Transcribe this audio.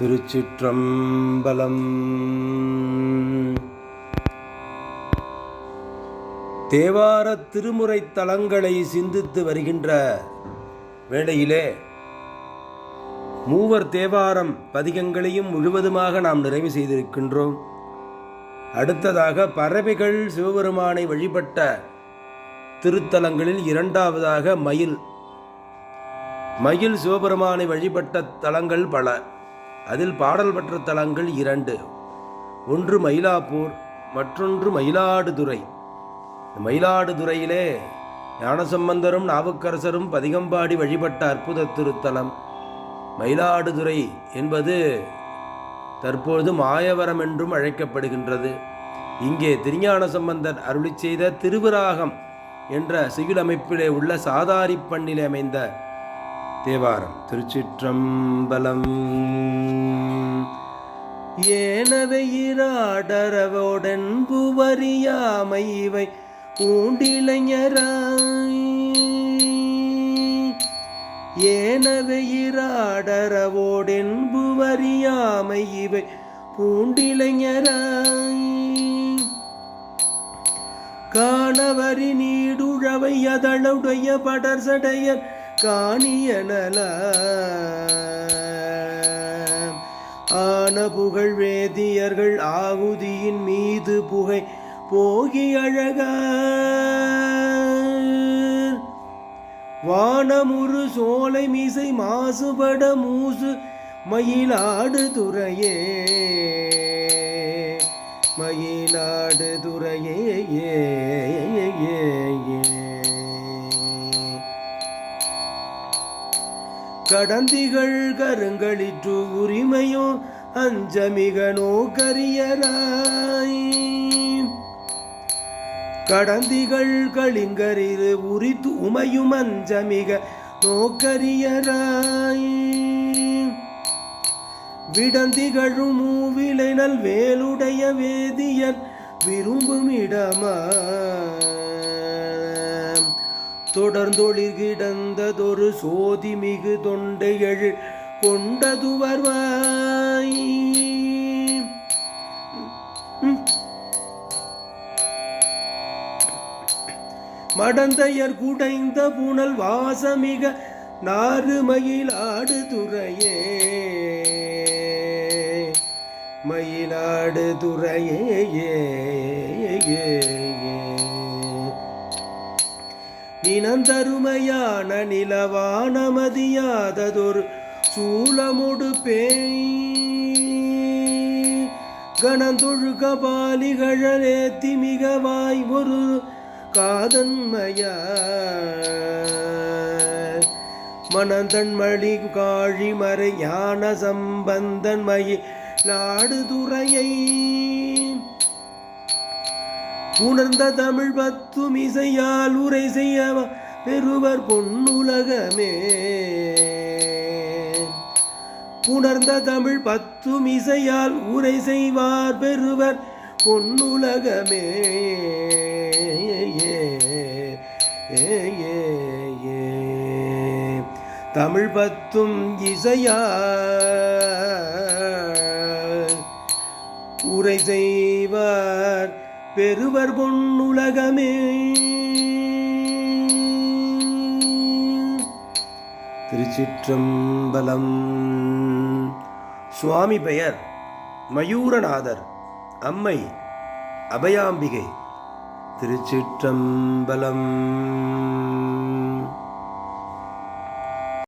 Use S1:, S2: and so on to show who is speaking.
S1: திருச்சிற்றம்பலம். தேவாரத் திருமுறை தலங்களை சிந்தித்து வருகின்ற வேளையிலே மூவர் தேவாரம் பதிகங்களையும் முழுவதுமாக நாம் நிறைவு செய்திருக்கின்றோம். அடுத்ததாக பறவைகள் சிவபெருமானை வழிபட்ட திருத்தலங்களில் இரண்டாவதாக மயில். மயில் சிவபெருமானை வழிபட்ட தலங்கள் பல. அதில் பாடல் பெற்ற தலங்கள் இரண்டு. ஒன்று மயிலாப்பூர் மற்றொன்று மயிலாடுதுறை. மயிலாடுதுறையிலே ஞானசம்பந்தரும் நாவுக்கரசரும் பதிகம்பாடி வழிபட்ட அற்புத திருத்தலம். மயிலாடுதுறை என்பது தற்பொழுது மாயவரம் என்றும் அழைக்கப்படுகின்றது. இங்கே திருஞான சம்பந்தர் அருளி செய்த திருவிராகம் என்ற சிவில் அமைப்பிலே உள்ள சாதாரி பண்ணிலே அமைந்த தேவாரம் திருச்சிற்றம்பலம். ஏனவையிராடரவோடன் புவரியாமை இவை பூண்டிளைஞராய் ஏனவையிராடரவோடென் புவரியாமை இவை பூண்டிளைஞராய் காணவரி நீடுழவை அதளுடைய படர்சடையர் காணியனல ஆன புகழ் வேதியர்கள் ஆகுதியின் மீது புகை போகி அழக. வானமுரு சோலை மீசை மாசுபட மூசு மயிலாடு துறையே. மயிலாடு துறையே ஏ. கடந்திகள் கருங்களிற்று உரிமையும் அஞ்சமிகனோ கரியராய். கடந்திகள் களிங்கரிரு உரித்து உமையும் அஞ்சமிக நோக்கரியராய் விடந்திகழும் மூவிலை நல் வேலுடைய வேதியர் விரும்பும் இடமா தொடர்ந்தொழிர் கிடந்ததொரு சோதி மிகு தொண்டைகள் கொண்டதுவர்வாய். மடந்தையர் குடைந்த புனல் வாசமிக நாறு ஆடு துறையே. மயிலாடு துறையே இனந்தருமையான ஏ ஏ சூளமுடு பேய். கணந்தொழுக பாலிகழலேத்தி மிகவாய் ஒரு காதன்மய மணந்தன்மழி காழி மறை சம்பந்தன்மயி சம்பந்தன் மயி உணர்ந்த தமிழ் பத்தும் இசையால் உரை செய்ய பெறுவர் பொன்னுலகமே. உணர்ந்த தமிழ் பத்தும் இசையால் உரை செய்வார் பெறுவர் பொன்னுலகமே. ஏ ஏ ஏ ஏ தமிழ் பத்தும் இசையால் உரை செய்வார் பெருவர் பொன்னுலகமே. திருச்சிற்றம்பலம். சுவாமி பெயர் மயூரநாதர். அம்மை அபயாம்பிகை. திருச்சிற்றம்பலம்.